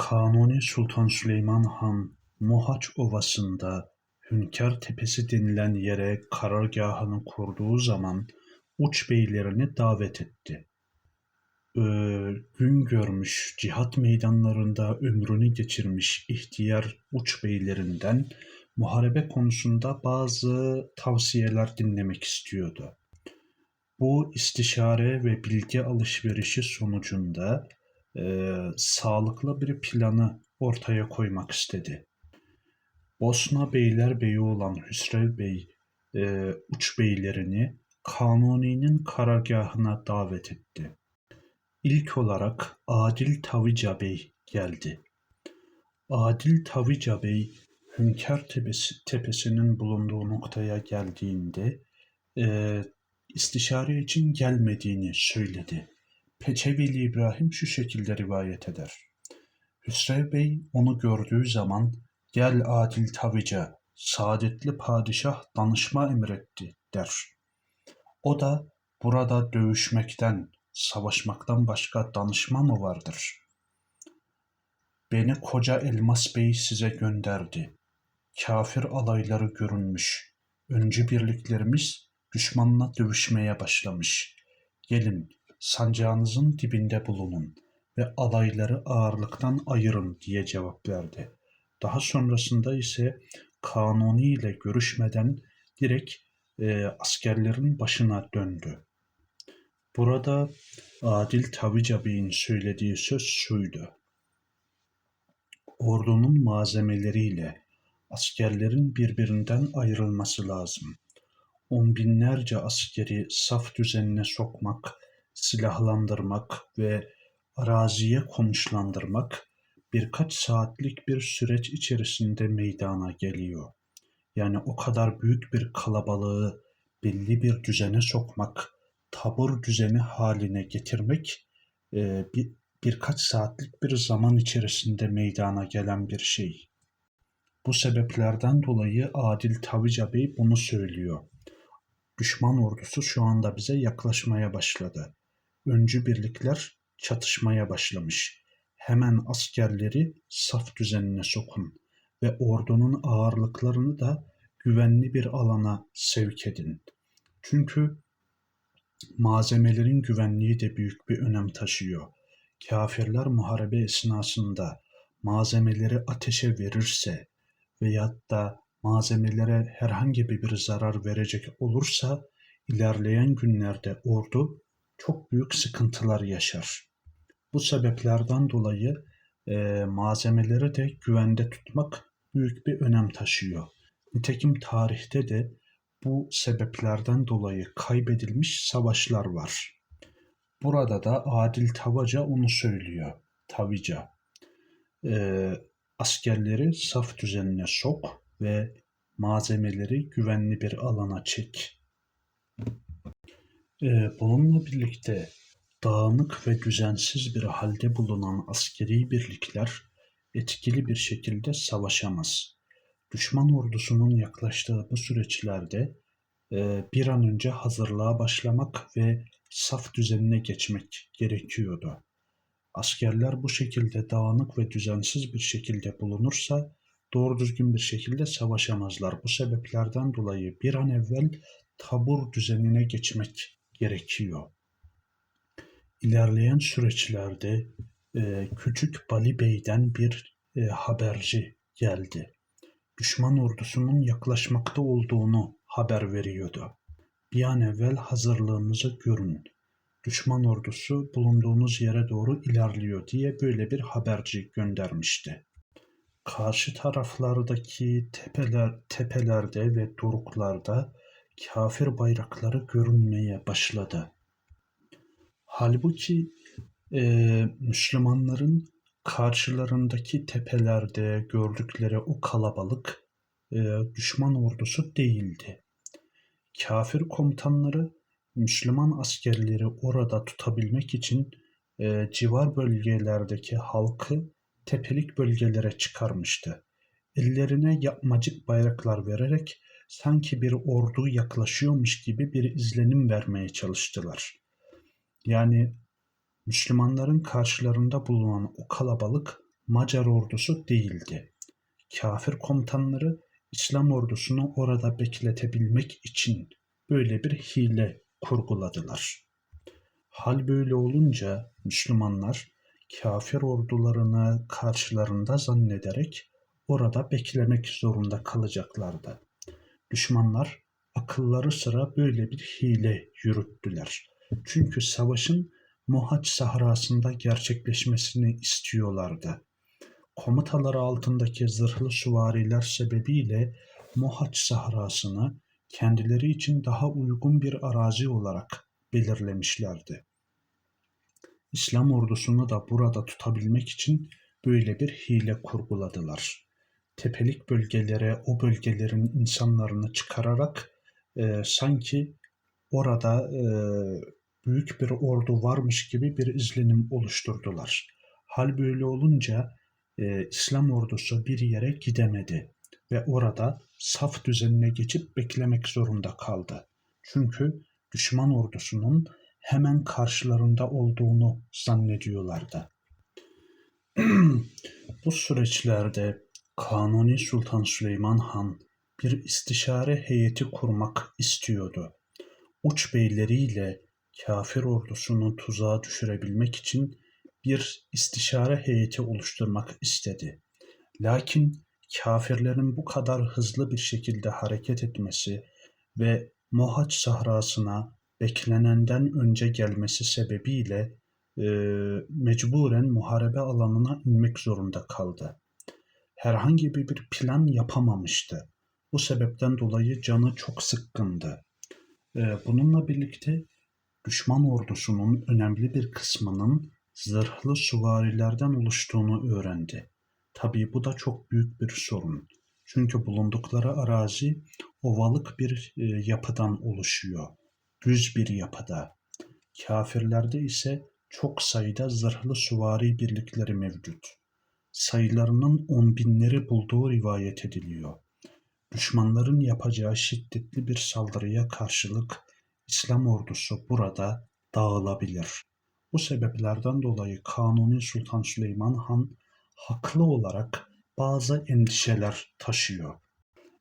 Kanuni Sultan Süleyman Han Mohaç Ovası'nda Hünkâr Tepesi denilen yere karargâhını kurduğu zaman uç beylerini davet etti. Ee, gün görmüş, cihat meydanlarında ömrünü geçirmiş ihtiyar uç beylerinden muharebe konusunda bazı tavsiyeler dinlemek istiyordu. Bu istişare ve bilgi alışverişi sonucunda e, sağlıklı bir planı ortaya koymak istedi. Bosna Beylerbeyi olan Hüsrev Bey e, uç beylerini Kanuni'nin karargahına davet etti. İlk olarak Adil Tavica Bey geldi. Adil Tavica Bey Hünkâr Tepesi, Tepesi'nin bulunduğu noktaya geldiğinde e, istişare için gelmediğini söyledi. Peçeveli İbrahim şu şekilde rivayet eder. Hüsrev Bey onu gördüğü zaman gel adil tavica, saadetli padişah danışma emretti der. O da burada dövüşmekten, savaşmaktan başka danışma mı vardır? Beni koca Elmas Bey size gönderdi. Kafir alayları görünmüş. Öncü birliklerimiz düşmanla dövüşmeye başlamış. Gelin sancağınızın dibinde bulunun ve alayları ağırlıktan ayırın diye cevap verdi. Daha sonrasında ise Kanuni ile görüşmeden direkt e, askerlerin başına döndü. Burada Adil Tavica Bey'in söylediği söz şuydu. Ordunun malzemeleriyle askerlerin birbirinden ayrılması lazım. On binlerce askeri saf düzenine sokmak silahlandırmak ve araziye konuşlandırmak birkaç saatlik bir süreç içerisinde meydana geliyor. Yani o kadar büyük bir kalabalığı belli bir düzene sokmak, tabur düzeni haline getirmek e, bir, birkaç saatlik bir zaman içerisinde meydana gelen bir şey. Bu sebeplerden dolayı Adil Tavica Bey bunu söylüyor. Düşman ordusu şu anda bize yaklaşmaya başladı öncü birlikler çatışmaya başlamış. Hemen askerleri saf düzenine sokun ve ordunun ağırlıklarını da güvenli bir alana sevk edin. Çünkü malzemelerin güvenliği de büyük bir önem taşıyor. Kafirler muharebe esnasında malzemeleri ateşe verirse veyahut da malzemelere herhangi bir zarar verecek olursa ilerleyen günlerde ordu çok büyük sıkıntılar yaşar. Bu sebeplerden dolayı e, malzemeleri de güvende tutmak büyük bir önem taşıyor. Nitekim tarihte de bu sebeplerden dolayı kaybedilmiş savaşlar var. Burada da Adil Tavaca onu söylüyor. Tavica. E, askerleri saf düzenine sok ve malzemeleri güvenli bir alana çek. Ee, bununla birlikte dağınık ve düzensiz bir halde bulunan askeri birlikler etkili bir şekilde savaşamaz. Düşman ordusunun yaklaştığı bu süreçlerde e, bir an önce hazırlığa başlamak ve saf düzenine geçmek gerekiyordu. Askerler bu şekilde dağınık ve düzensiz bir şekilde bulunursa doğru düzgün bir şekilde savaşamazlar. Bu sebeplerden dolayı bir an evvel tabur düzenine geçmek gerekiyor. İlerleyen süreçlerde e, Küçük Bali Bey'den bir e, haberci geldi. Düşman ordusunun yaklaşmakta olduğunu haber veriyordu. Bir an evvel hazırlığınızı görün. Düşman ordusu bulunduğunuz yere doğru ilerliyor diye böyle bir haberci göndermişti. Karşı taraflardaki tepeler, tepelerde ve doruklarda kafir bayrakları görünmeye başladı. Halbuki e, Müslümanların karşılarındaki tepelerde gördükleri o kalabalık e, düşman ordusu değildi. Kafir komutanları Müslüman askerleri orada tutabilmek için e, civar bölgelerdeki halkı tepelik bölgelere çıkarmıştı. Ellerine yapmacık bayraklar vererek sanki bir ordu yaklaşıyormuş gibi bir izlenim vermeye çalıştılar. Yani Müslümanların karşılarında bulunan o kalabalık Macar ordusu değildi. Kafir komutanları İslam ordusunu orada bekletebilmek için böyle bir hile kurguladılar. Hal böyle olunca Müslümanlar kafir ordularını karşılarında zannederek orada beklemek zorunda kalacaklardı. Düşmanlar akılları sıra böyle bir hile yürüttüler. Çünkü savaşın Mohaç sahrasında gerçekleşmesini istiyorlardı. Komutaları altındaki zırhlı süvariler sebebiyle Mohaç sahrasını kendileri için daha uygun bir arazi olarak belirlemişlerdi. İslam ordusunu da burada tutabilmek için böyle bir hile kurguladılar. Tepelik bölgelere o bölgelerin insanlarını çıkararak e, sanki orada e, büyük bir ordu varmış gibi bir izlenim oluşturdular. Hal böyle olunca e, İslam ordusu bir yere gidemedi ve orada saf düzenine geçip beklemek zorunda kaldı. Çünkü düşman ordusunun hemen karşılarında olduğunu zannediyorlardı. Bu süreçlerde Kanuni Sultan Süleyman Han bir istişare heyeti kurmak istiyordu. Uç beyleriyle kafir ordusunu tuzağa düşürebilmek için bir istişare heyeti oluşturmak istedi. Lakin kafirlerin bu kadar hızlı bir şekilde hareket etmesi ve Mohaç sahrasına beklenenden önce gelmesi sebebiyle e, mecburen muharebe alanına inmek zorunda kaldı. Herhangi bir plan yapamamıştı. Bu sebepten dolayı canı çok sıkkındı. E, bununla birlikte düşman ordusunun önemli bir kısmının zırhlı süvarilerden oluştuğunu öğrendi. Tabii bu da çok büyük bir sorun. Çünkü bulundukları arazi ovalık bir e, yapıdan oluşuyor. Düz bir yapıda. Kafirlerde ise çok sayıda zırhlı süvari birlikleri mevcut. Sayılarının on binleri bulduğu rivayet ediliyor. Düşmanların yapacağı şiddetli bir saldırıya karşılık İslam ordusu burada dağılabilir. Bu sebeplerden dolayı Kanuni Sultan Süleyman Han haklı olarak bazı endişeler taşıyor.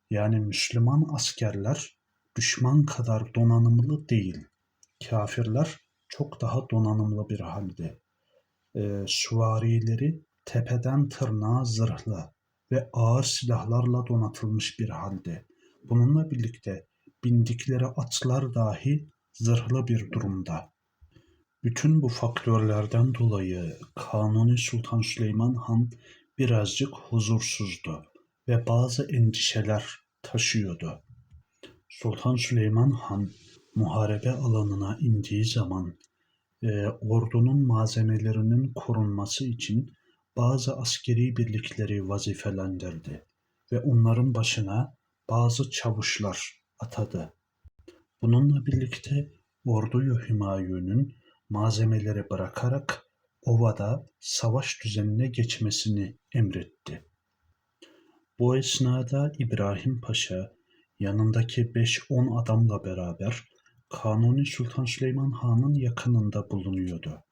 Yani Müslüman askerler düşman kadar donanımlı değil. Kafirler çok daha donanımlı bir halde. E, süvarileri tepeden tırnağa zırhlı ve ağır silahlarla donatılmış bir halde. Bununla birlikte bindikleri atlar dahi zırhlı bir durumda. Bütün bu faktörlerden dolayı Kanuni Sultan Süleyman Han birazcık huzursuzdu ve bazı endişeler taşıyordu. Sultan Süleyman Han muharebe alanına indiği zaman e, ordunun malzemelerinin korunması için bazı askeri birlikleri vazifelendirdi ve onların başına bazı çavuşlar atadı. Bununla birlikte orduyu Hümayun'un malzemeleri bırakarak ovada savaş düzenine geçmesini emretti. Bu esnada İbrahim Paşa yanındaki 5-10 adamla beraber Kanuni Sultan Süleyman Han'ın yakınında bulunuyordu.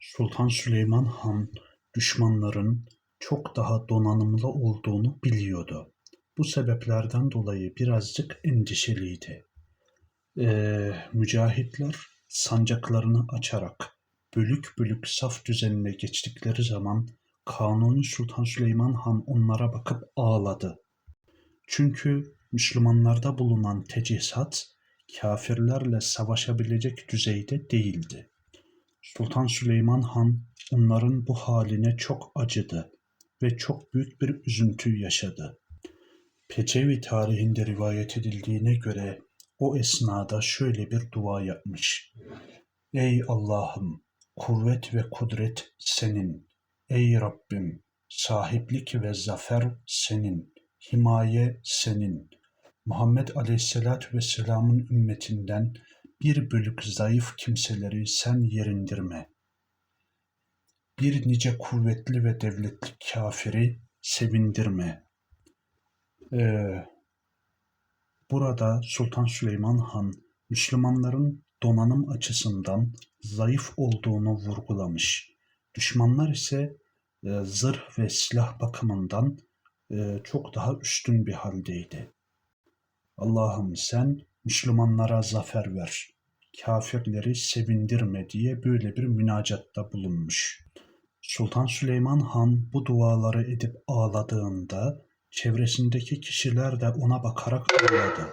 Sultan Süleyman Han düşmanların çok daha donanımlı olduğunu biliyordu. Bu sebeplerden dolayı birazcık endişeliydi. Ee, mücahitler sancaklarını açarak bölük bölük saf düzenine geçtikleri zaman Kanuni Sultan Süleyman Han onlara bakıp ağladı. Çünkü Müslümanlarda bulunan teçhizat kafirlerle savaşabilecek düzeyde değildi. Sultan Süleyman Han onların bu haline çok acıdı ve çok büyük bir üzüntü yaşadı. Peçevi tarihinde rivayet edildiğine göre o esnada şöyle bir dua yapmış. Ey Allah'ım kuvvet ve kudret senin. Ey Rabbim sahiplik ve zafer senin. Himaye senin. Muhammed Aleyhisselatü Vesselam'ın ümmetinden bir bölük zayıf kimseleri sen yerindirme. Bir nice kuvvetli ve devletli kafiri sevindirme. Ee, burada Sultan Süleyman Han Müslümanların donanım açısından zayıf olduğunu vurgulamış. Düşmanlar ise e, zırh ve silah bakımından e, çok daha üstün bir haldeydi. Allah'ım sen Müslümanlara zafer ver, kafirleri sevindirme diye böyle bir münacatta bulunmuş. Sultan Süleyman Han bu duaları edip ağladığında çevresindeki kişiler de ona bakarak ağladı.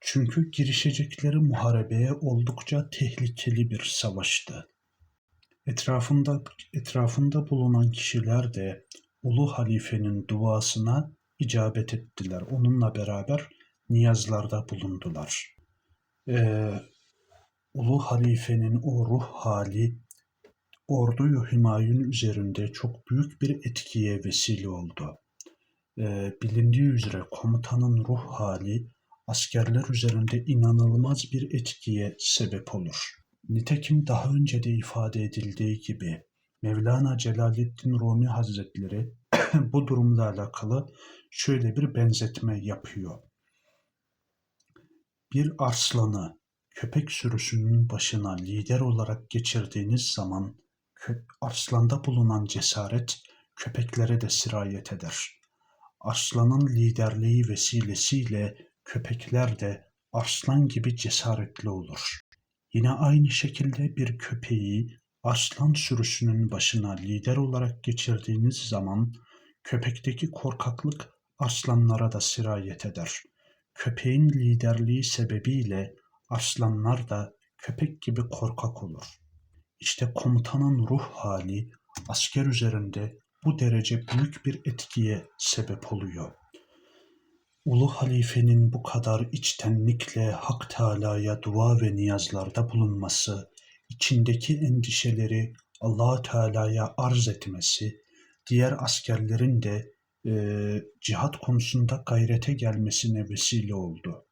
Çünkü girişecekleri muharebeye oldukça tehlikeli bir savaştı. Etrafında etrafında bulunan kişiler de Ulu Halife'nin duasına icabet ettiler. Onunla beraber niyazlarda bulundular. Ee, Ulu Halife'nin o ruh hali orduyu Hümayun üzerinde çok büyük bir etkiye vesile oldu. Ee, bilindiği üzere komutanın ruh hali askerler üzerinde inanılmaz bir etkiye sebep olur. Nitekim daha önce de ifade edildiği gibi Mevlana Celaleddin Rumi Hazretleri bu durumla alakalı şöyle bir benzetme yapıyor. Bir arslanı köpek sürüsünün başına lider olarak geçirdiğiniz zaman arslanda bulunan cesaret köpeklere de sirayet eder. Arslanın liderliği vesilesiyle köpekler de arslan gibi cesaretli olur. Yine aynı şekilde bir köpeği aslan sürüsünün başına lider olarak geçirdiğiniz zaman köpekteki korkaklık aslanlara da sirayet eder. Köpeğin liderliği sebebiyle aslanlar da köpek gibi korkak olur. İşte komutanın ruh hali asker üzerinde bu derece büyük bir etkiye sebep oluyor. Ulu halifenin bu kadar içtenlikle Hak Teala'ya dua ve niyazlarda bulunması, içindeki endişeleri Allah Teala'ya arz etmesi, diğer askerlerin de e, cihat konusunda gayrete gelmesine vesile oldu.